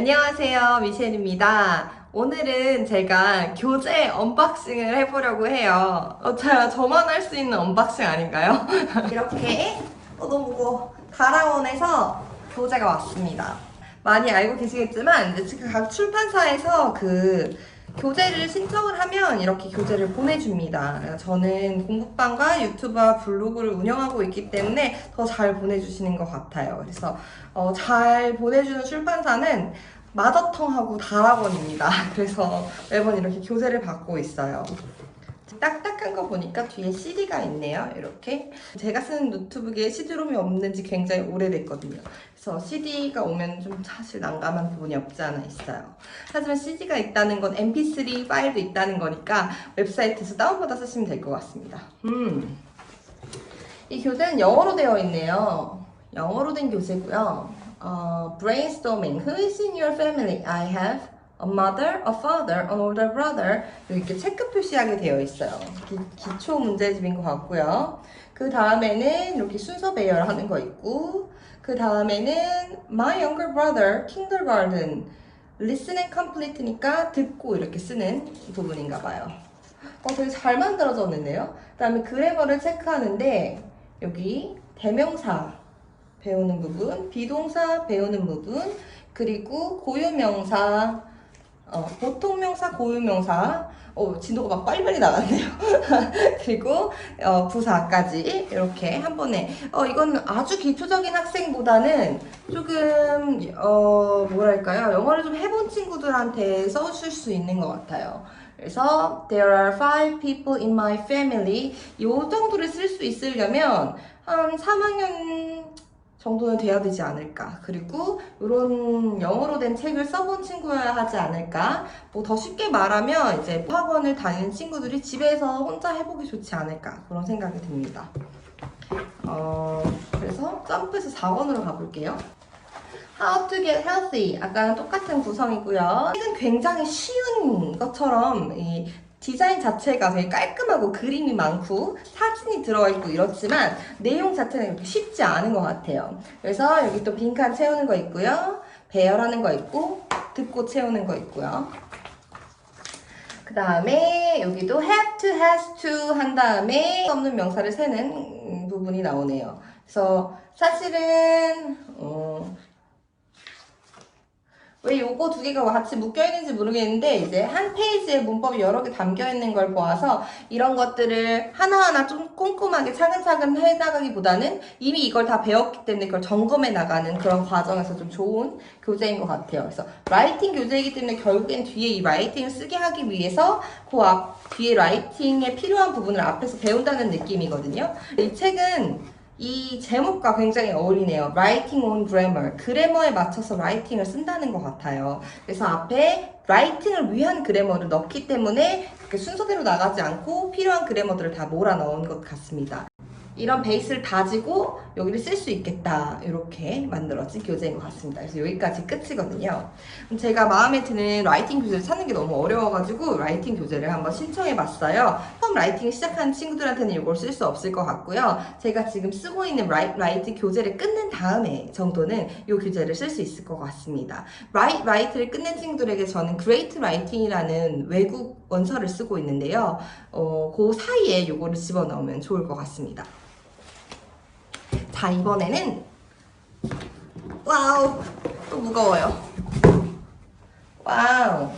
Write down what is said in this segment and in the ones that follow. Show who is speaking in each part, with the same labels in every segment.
Speaker 1: 안녕하세요 미셸입니다. 오늘은 제가 교재 언박싱을 해보려고 해요. 어, 저, 저만 할 수 있는 언박싱 아닌가요? 이렇게 어, 너무 무거워 가라원에서 교재가 왔습니다. 많이 알고 계시겠지만 각 출판사에서 그 교재를 신청을 하면 이렇게 교재를 보내줍니다. 저는 공부방과 유튜브와 블로그를 운영하고 있기 때문에 더 잘 보내주시는 것 같아요. 그래서 어, 잘 보내주는 출판사는 마더텅하고 다락원입니다. 그래서 매번 이렇게 교재를 받고 있어요. 딱딱한 거 보니까 뒤에 CD가 있네요. 이렇게. 제가 쓰는 노트북에 CD롬이 없는지 굉장히 오래됐거든요. 그래서 CD가 오면 좀 사실 난감한 부분이 없지 않아 있어요. 하지만 CD가 있다는 건 MP3 파일도 있다는 거니까 웹사이트에서 다운받아 쓰시면 될 것 같습니다. 음. 이 교재는 영어로 되어 있네요. 영어로 된 교재고요. 어, brainstorming. Who is in your family? I have a mother, a father, an older brother. 이렇게 체크 표시하게 되어 있어요. 기, 기초 문제집인 것 같고요. 그 다음에는 이렇게 순서 배열하는 거 있고, 그 다음에는 my younger brother, kindergarten. listen and complete니까 듣고 이렇게 쓰는 부분인가 봐요. 어, 되게 잘 만들어졌는데요. 그 다음에 그래머를 체크하는데, 여기 대명사 배우는 부분, 비동사 배우는 부분, 그리고 고유명사, 어, 보통 명사, 고유 명사, 어, 진도가 막 빨리빨리 나갔네요. 그리고 어, 부사까지 이렇게 한 번에 어, 이건 아주 기초적인 학생보다는 조금 어, 뭐랄까요 영어를 좀 해본 친구들한테 써줄 수 있는 것 같아요. 그래서 there are five people in my family 이 정도를 쓸 수 있으려면 한 3학년 정도는 돼야 되지 않을까. 그리고 이런 영어로 된 책을 써본 친구여야 하지 않을까. 뭐 더 쉽게 말하면 이제 학원을 다니는 친구들이 집에서 혼자 해보기 좋지 않을까. 그런 생각이 듭니다. 어, 그래서 점프해서 4번으로 가볼게요. How to get healthy. 아까랑 똑같은 구성이고요. 책은 굉장히 쉬운 것처럼 이 디자인 자체가 되게 깔끔하고 그림이 많고 사진이 들어가 있고 이렇지만 내용 자체는 그렇게 쉽지 않은 것 같아요. 그래서 여기 또 빈칸 채우는 거 있고요. 배열하는 거 있고 듣고 채우는 거 있고요. 그 다음에 여기도 have to, has to 한 다음에 없는 명사를 세는 부분이 나오네요. 그래서 사실은 어, 왜 요거 두 개가 같이 묶여 있는지 모르겠는데 이제 한 페이지에 문법이 여러 개 담겨 있는 걸 보아서 이런 것들을 하나하나 좀 꼼꼼하게 차근차근 해나가기보다는 이미 이걸 다 배웠기 때문에 그걸 점검해 나가는 그런 과정에서 좀 좋은 교재인 것 같아요. 그래서 라이팅 교재이기 때문에 결국엔 뒤에 이 라이팅을 쓰게 하기 위해서 그 앞 뒤에 라이팅에 필요한 부분을 앞에서 배운다는 느낌이거든요. 이 책은 이 제목과 굉장히 어울리네요. Writing on Grammar. 그래머에 맞춰서 라이팅을 쓴다는 것 같아요. 그래서 앞에 라이팅을 위한 그래머를 넣기 때문에 순서대로 나가지 않고 필요한 그래머들을 다 몰아 넣은 것 같습니다. 이런 베이스를 다지고 여기를 쓸 수 있겠다 이렇게 만들어진 교재인 것 같습니다. 그래서 여기까지 끝이거든요. 제가 마음에 드는 라이팅 교재를 찾는 게 너무 어려워가지고 라이팅 교재를 한번 신청해 봤어요. 처음 라이팅 시작하는 친구들한테는 이걸 쓸 수 없을 것 같고요. 제가 지금 쓰고 있는 라이, 라이트 교재를 끝낸 다음에 정도는 이 교재를 쓸 수 있을 것 같습니다. 라이, 라이트를 끝낸 친구들에게 저는 그레이트 라이팅이라는 외국 원서를 쓰고 있는데요. 어, 그 사이에 이거를 집어넣으면 좋을 것 같습니다. 자, 이번에는 와우, 또 무거워요. 와우.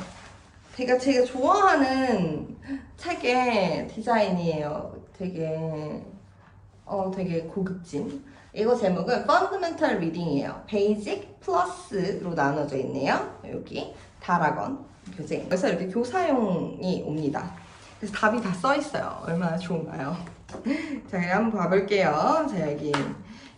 Speaker 1: 제가 제가 좋아하는 책의 디자인이에요. 되게 어 되게 고급진. 이거 제목은 Fundamental Reading이에요. Basic Plus로 나눠져 있네요. 여기 다락원 교재. 그래서 이렇게 교사용이 옵니다. 그래서 답이 다 써 있어요. 얼마나 좋은가요? 자, 한번 봐볼게요. 자, 여기.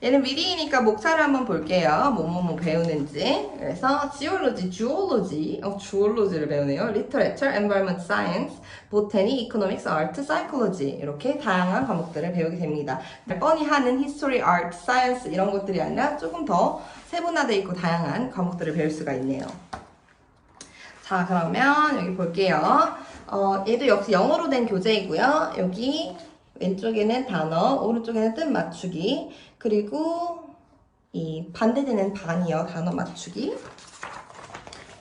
Speaker 1: 얘는 미리이니까 목차를 한번 볼게요. 뭐뭐뭐 배우는지. 그래서 지올로지, 주올로지, 어, 주올로지를 배우네요. Literature, Environment Science, Botany, Economics, Art, Psychology 이렇게 다양한 과목들을 배우게 됩니다. 뻔히 하는 History, Art, Science 이런 것들이 아니라 조금 더 세분화되어 있고 다양한 과목들을 배울 수가 있네요. 자, 그러면 여기 볼게요. 어, 얘도 역시 영어로 된 교재이고요. 여기 왼쪽에는 단어, 오른쪽에는 뜻 맞추기, 그리고 이 반대되는 반이요, 단어 맞추기.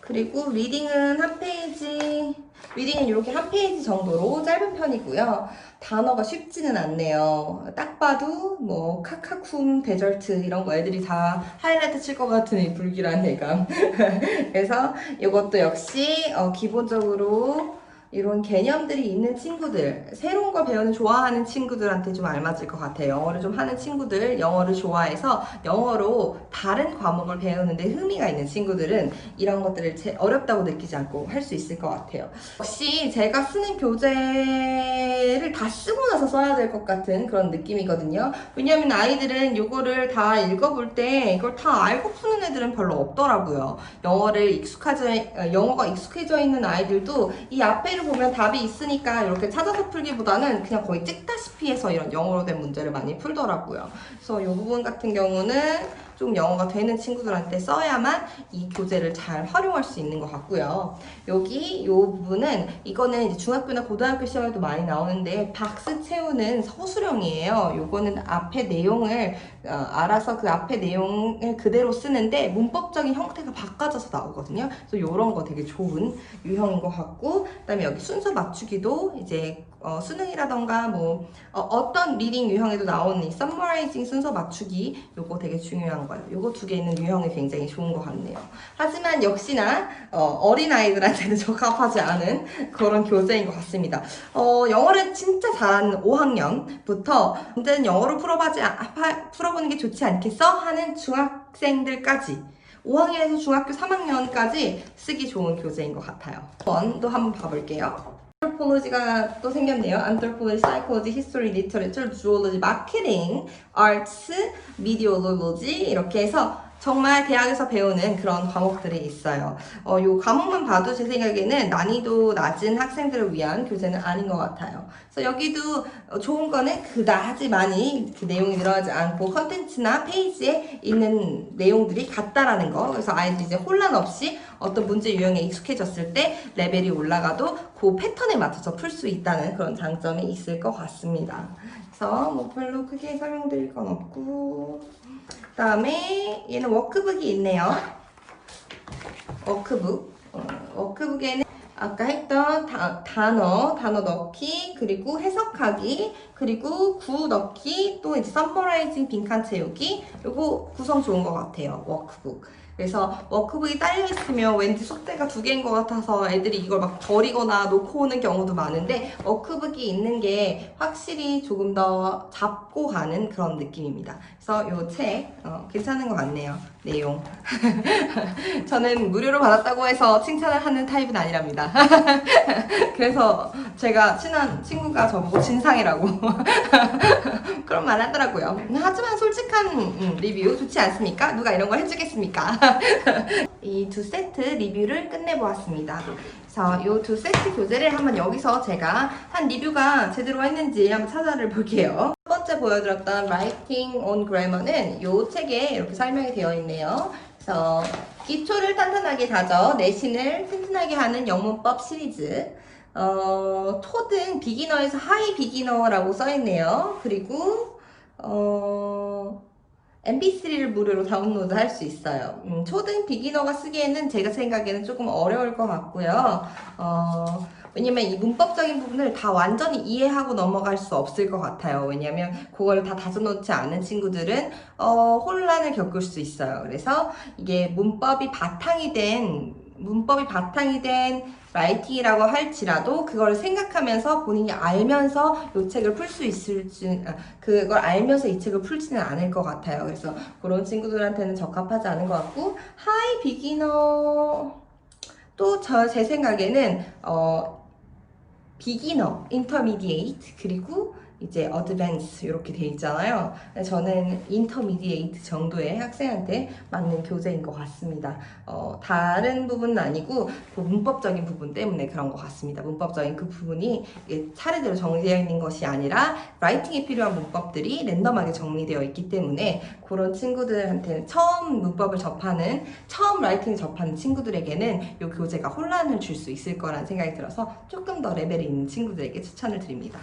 Speaker 1: 그리고 리딩은 한 페이지, 리딩은 이렇게 한 페이지 정도로 짧은 편이고요. 단어가 쉽지는 않네요. 딱 봐도 뭐 카카쿰, 데절트 이런 거 애들이 다 하이라이트 칠 것 같은 이 불길한 예감. 그래서 이것도 역시 어, 기본적으로 이런 개념들이 있는 친구들, 새로운 걸 배우는 좋아하는 친구들한테 좀 알맞을 것 같아요. 영어를 좀 하는 친구들, 영어를 좋아해서 영어로 다른 과목을 배우는데 흥미가 있는 친구들은 이런 것들을 제- 어렵다고 느끼지 않고 할 수 있을 것 같아요. 역시 제가 쓰는 교재를 다 쓰고 나서 써야 될 것 같은 그런 느낌이거든요. 왜냐하면 아이들은 이거를 다 읽어볼 때 이걸 다 알고 푸는 애들은 별로 없더라고요. 영어를 익숙하져 어, 영어가 익숙해져 있는 아이들도 이 앞에 를 보면 답이 있으니까 이렇게 찾아서 풀기보다는 그냥 거의 찍다시피 해서 이런 영어로 된 문제를 많이 풀더라고요. 그래서 이 부분 같은 경우는 좀 영어가 되는 친구들한테 써야만 이 교재를 잘 활용할 수 있는 것 같고요. 여기 이 부분은 이거는 중학교나 고등학교 시험에도 많이 나오는데 박스 채우는 서술형이에요. 요거는 앞에 내용을 어, 알아서 그 앞에 내용을 그대로 쓰는데 문법적인 형태가 바꿔져서 나오거든요. 그래서 이런 거 되게 좋은 유형인 것 같고 그다음에 여기 순서 맞추기도 이제 어, 수능이라던가 뭐 어, 떤 리딩 유형에도 나오는 이 서머라이징 순서 맞추기 요거 되게 중요한 거예요. 요거 두 개는 유형이 굉장히 좋은 것 같네요. 하지만 역시나 어, 린 아이들한테는 적합하지 않은 그런 교재인 것 같습니다. 어, 영어를 진짜 잘하는 5학년부터 완전 영어로 풀어보지, 아, 파- 풀어보는 게 좋지 않겠어? 하는 중학생들까지 5학년에서 중학교 3학년까지 쓰기 좋은 교재인 것 같아요. 번도 한번 봐볼게요. 안트로폴로지가 또 생겼네요. 안트로폴로지, 사이콜로지, 히스토리, 리터레처, 주올로지, 마케팅, 아트스, 미디어로로지 이렇게 해서 정말 대학에서 배우는 그런 과목들이 있어요. 어, 요 과목만 봐도 제 생각에는 난이도 낮은 학생들을 위한 교재는 아닌 것 같아요. 그래서 여기도 어, 좋은 거는 그다지 많이 그 내용이 들어가지 않고 컨텐츠나 페이지에 있는 내용들이 같다라는 거. 그래서 아이들이 이제 혼란 없이 어떤 문제 유형에 익숙해졌을 때 레벨이 올라가도 그 패턴에 맞춰서 풀 수 있다는 그런 장점이 있을 것 같습니다. 그래서 뭐 별로 크게 설명드릴 건 없고 그 다음에 얘는 워크북이 있네요. 워크북. 어, 워크북에는 아까 했던 다- 단어, 단어 넣기, 그리고 해석하기, 그리고 구 넣기, 또 이제 썸머라이징 빈칸 채우기, 요거 구성 좋은 것 같아요. 워크북. 그래서 워크북이 딸려 있으면 왠지 숙제가 두 개인 것 같아서 애들이 이걸 막 버리거나 놓고 오는 경우도 많은데 워크북이 있는 게 확실히 조금 더 잡고 가는 그런 느낌입니다. 그래서 이책 어, 괜찮은 것 같네요. 내용. 저는 무료로 받았다고 해서 칭찬을 하는 타입은 아니랍니다. 그래서 제가 친한 친구가 저보고 진상이라고 그런 말 하더라고요. 하지만 솔직한 음, 리뷰 좋지 않습니까? 누가 이런 걸 해주겠습니까? 이 두 세트 리뷰를 끝내보았습니다. 그래서 이 두 세트 교재를 한번 여기서 제가 한 리뷰가 제대로 했는지 한번 찾아를 볼게요. 첫 번째 보여드렸던 Writing on Grammar는 이 책에 이렇게 설명이 되어 있네요. 그래서 기초를 탄탄하게 다져 내신을 튼튼하게 하는 영문법 시리즈. 어, 초등 비기너에서 하이 비기너라고 써있네요. 그리고, 어, MP3를 무료로 다운로드 할 수 있어요. 음, 초등 비기너가 쓰기에는 제가 생각에는 조금 어려울 것 같고요. 어, 왜냐면 이 문법적인 부분을 다 완전히 이해하고 넘어갈 수 없을 것 같아요. 왜냐면 그걸 다 다져놓지 않은 친구들은 어, 혼란을 겪을 수 있어요. 그래서 이게 문법이 바탕이 된 문법이 바탕이 된 라이팅이라고 할지라도 그걸 생각하면서 본인이 알면서 이 책을 풀 수 있을지 아, 그걸 알면서 이 책을 풀지는 않을 것 같아요. 그래서 그런 친구들한테는 적합하지 않은 것 같고 하이 비기너 또 저 제 생각에는 어 비기너, 인터미디에이트 그리고 이제 어드밴스 이렇게 돼 있잖아요. 저는 인터미디에이트 정도의 학생한테 맞는 교재인 것 같습니다. 어, 다른 부분은 아니고 그 문법적인 부분 때문에 그런 것 같습니다. 문법적인 그 부분이 차례대로 정리되어 있는 것이 아니라 라이팅에 필요한 문법들이 랜덤하게 정리되어 있기 때문에 그런 친구들한테는 처음 문법을 접하는 처음 라이팅을 접하는 친구들에게는 이 교재가 혼란을 줄 수 있을 거라는 생각이 들어서 조금 더 레벨이 있는 친구들에게 추천을 드립니다.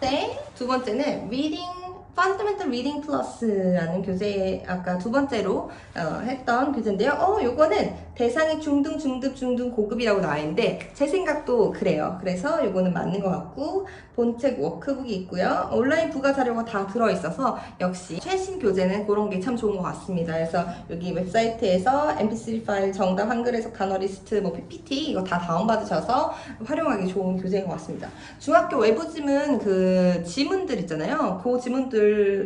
Speaker 1: 네, 두 번째는 Reading Fundamental Reading Plus라는 교재 아까 두 번째로 어, 했던 교재인데요. 어, 요거는 대상이 중등, 중급, 중등, 고급이라고 나와 있는데 제 생각도 그래요. 그래서 요거는 맞는 것 같고 본책 워크북이 있고요. 온라인 부가 자료가 다 들어있어서 역시 최신 교재는 그런 게 참 좋은 것 같습니다. 그래서 여기 웹사이트에서 mp3 파일 정답 한글 해석 단어 리스트 뭐 ppt 이거 다 다운받으셔서 활용하기 좋은 교재인 것 같습니다. 중학교 외부 지문 그 지문들 있잖아요. 그 지문들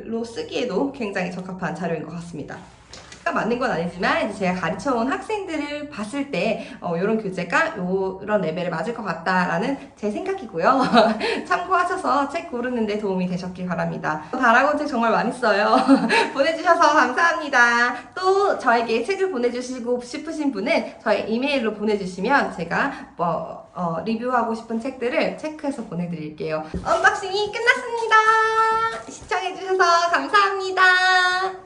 Speaker 1: 로 쓰기에도 굉장히 적합한 자료인 것 같습니다. 가 맞는 건 아니지만 제가 가르쳐온 학생들을 봤을 때 어, 이런 교재가 이런 레벨에 맞을 것 같다라는 제 생각이고요. 참고하셔서 책 고르는데 도움이 되셨길 바랍니다. 다락원 책 정말 많이 써요. 보내주셔서 감사합니다. 또 저에게 책을 보내주시고 싶으신 분은 저희 이메일로 보내주시면 제가 뭐 어, 리뷰하고 싶은 책들을 체크해서 보내드릴게요. 언박싱이 끝났습니다. 시청해주셔서 감사합니다.